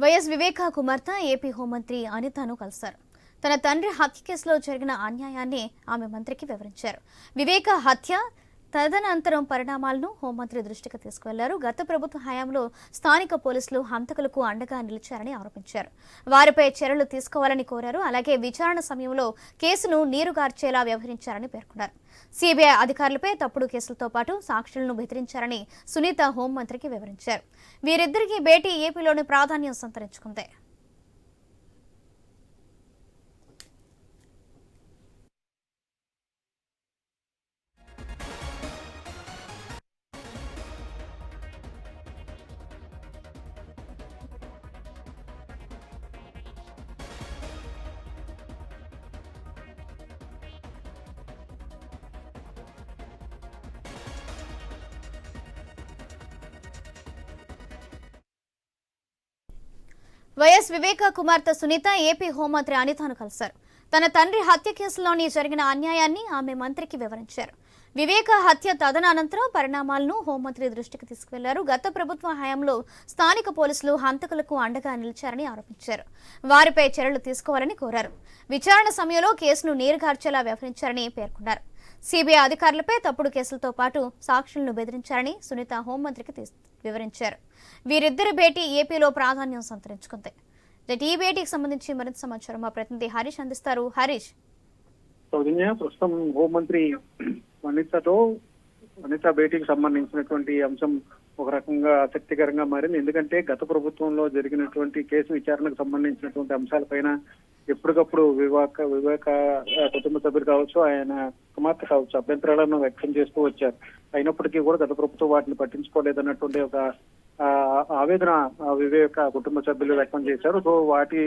YS Viveka కుమార్తె AP హోంమంత్రి అనితను కలిశారు. తన తండ్రి హత్య కేసులో జరిగిన అన్యాయాన్ని ఆమె మంత్రికి వివరించారు. వివేక హత్య తదనంతరం పరిణామాలను హోంమంత్రి దృష్టికి తీసుకువెళ్ళారు. గత ప్రభుత్వ హయాంలో స్థానిక పోలీసులు హంతకులకు అండగా నిలిచారని ఆరోపించారు. వారిపై చర్యలు తీసుకోవాలని కోరారు. అలాగే విచారణ సమయంలో కేసును నీరుగార్చేలా వ్యవహరించారని పేర్కొన్నారు. సిబిఐ అధికారులపై తప్పుడు కేసులతో పాటు సాక్షులను బెదిరించారని సునీత హోంమంత్రికి వివరించారు. వీరిద్దరికీ భేటీ ఏపీలోని ప్రాధాన్యం సంతరించుకుంది. వైఎస్ వివేక కుమార్తె సునీత ఏపీ హోంమంత్రి అనితను కలిశారు. తన తండ్రి హత్య కేసులోని జరిగిన అన్యాయాన్ని ఆమె మంత్రికి వివరించారు. వివేక హత్య తదనంతరం పరిణామాలను హోంమంత్రి దృష్టికి తీసుకువెళ్ళారు. గత ప్రభుత్వ హయాంలో స్థానిక పోలీసులు హంతకులకు అండగా నిలిచారని ఆరోపించారు. వారిపై చర్యలు తీసుకోవాలని కోరారు. విచారణ సమయంలో కేసును నీరుగార్చేలా వ్యవహరించారని పేర్కొన్నారు. సిబిఐ అధికారులపై తప్పుడు కేసులతో పాటు సాక్షులను బెదిరించారని సునీత హోంమంత్రికి వివరించారు. వీరిద్దరి భేటీ ఏపీలో ప్రాధాన్యం సంతరించుకుంది. ఈ భేటీకి సంబంధించి మరింత సమాచారం మా ప్రతినిధి హరీష్ అందిస్తారు. హరీష్. సౌజన్య ప్రస్తుతం హోంమంత్రి వనితతో వనిత భేటీకి సంబంధించినటువంటి అంశం ఒక రకంగా ఆసక్తికరంగా మారింది. ఎందుకంటే గత ప్రభుత్వంలో జరిగినటువంటి కేసు విచారణకు సంబంధించినటువంటి అంశాలపైన ఎప్పటికప్పుడు వివేక వివేక కుటుంబ సభ్యులు కావచ్చు ఆయన కుమార్తె కావచ్చు అభ్యంతరాలను వ్యక్తం చేస్తూ వచ్చారు. అయినప్పటికీ కూడా గత ప్రభుత్వం వాటిని పట్టించుకోలేదన్నటువంటి ఒక ఆ, ఆవేదన వివేక కుటుంబ సభ్యులు వ్యక్తం చేశారు. సో వాటి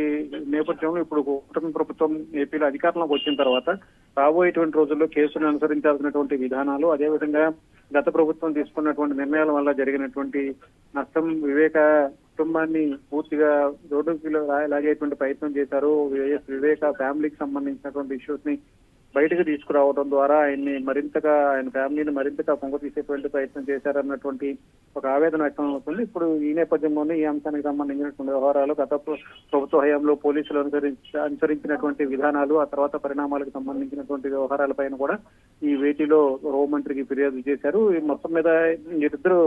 నేపథ్యంలో ఇప్పుడు కుటుంబ ప్రభుత్వం ఏపీలో అధికారంలోకి వచ్చిన తర్వాత రాబోయేటువంటి రోజుల్లో కేసును అనుసరించాల్సినటువంటి విధానాలు అదేవిధంగా గత ప్రభుత్వం తీసుకున్నటువంటి నిర్ణయాల వల్ల జరిగినటువంటి నష్టం వివేక కుటుంబాన్ని పూర్తిగా రోడ్డుకి లా- లాగేటువంటి ప్రయత్నం చేశారు. వైఎస్ వివేక ఫ్యామిలీకి సంబంధించినటువంటి ఇష్యూస్ని బయటకు తీసుకురావడం ద్వారా ఆయన్ని మరింతగా ఆయన ఫ్యామిలీని మరింతగా పొంగ తీసేటువంటి ప్రయత్నం చేశారన్నటువంటి ఒక ఆవేదన వ్యక్తం అవుతుంది. ఇప్పుడు ఈ నేపథ్యంలోనే ఈ అంశానికి సంబంధించినటువంటి వ్యవహారాలు గత ప్రభుత్వ హయాంలో పోలీసులు అనుసరించి అనుసరించినటువంటి విధానాలు ఆ తర్వాత పరిణామాలకు సంబంధించినటువంటి వ్యవహారాలపైన కూడా ఈ భేటీలో హోంమంత్రికి ఫిర్యాదు చేశారు. ఈ మొత్తం మీద వీరిద్దరూ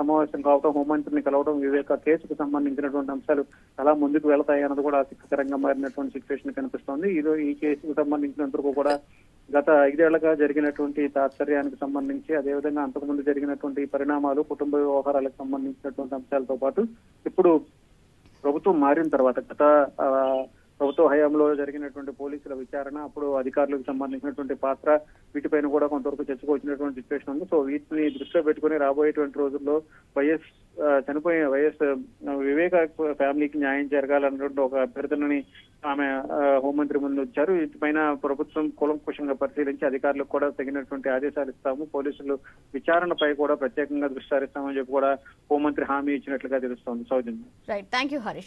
సమావేశం కావడం హోంమంత్రిని కలవడం వివేక కేసుకు సంబంధించినటువంటి అంశాలు ఎలా ముందుకు వెళతాయి అన్నది కూడా ఆసక్తికరంగా మారినటువంటి సిచ్యువేషన్ కనిపిస్తోంది. ఇది ఈ కేసుకు సంబంధించినందుకు కూడా గత ఐదేళ్ళుగా జరిగినటువంటి తాత్పర్యానికి సంబంధించి అదేవిధంగా అంతకుముందు జరిగినటువంటి పరిణామాలు కుటుంబ వ్యవహారాలకు సంబంధించినటువంటి అంశాలతో పాటు ఇప్పుడు ప్రభుత్వం మారిన తర్వాత గత ఆ, ప్రభుత్వ హయాంలో జరిగినటువంటి పోలీసుల విచారణ అప్పుడు అధికారులకు సంబంధించినటువంటి పాత్ర వీటిపైన కూడా కొంతవరకు చర్చకు వచ్చినటువంటి సిచ్యువేషన్ ఉంది. సో వీటిని దృష్టిలో పెట్టుకుని రాబోయేటువంటి రోజుల్లో వైఎస్ చనిపోయిన వైఎస్ వివేక ఫ్యామిలీకి న్యాయం జరగాలన్నటువంటి ఒక అభ్యర్థనని ఆమె హోంమంత్రి ముందు వచ్చారు వీటిపైన ప్రభుత్వం కులంకుశంగా పరిశీలించి అధికారులకు కూడా తగినటువంటి ఆదేశాలు ఇస్తాము. పోలీసులు విచారణపై కూడా ప్రత్యేకంగా దృష్టి సారిస్తామని చెప్పి కూడా హోంమంత్రి హామీ ఇచ్చినట్లుగా తెలుస్తోంది. సౌజన్య. Right thank you Harish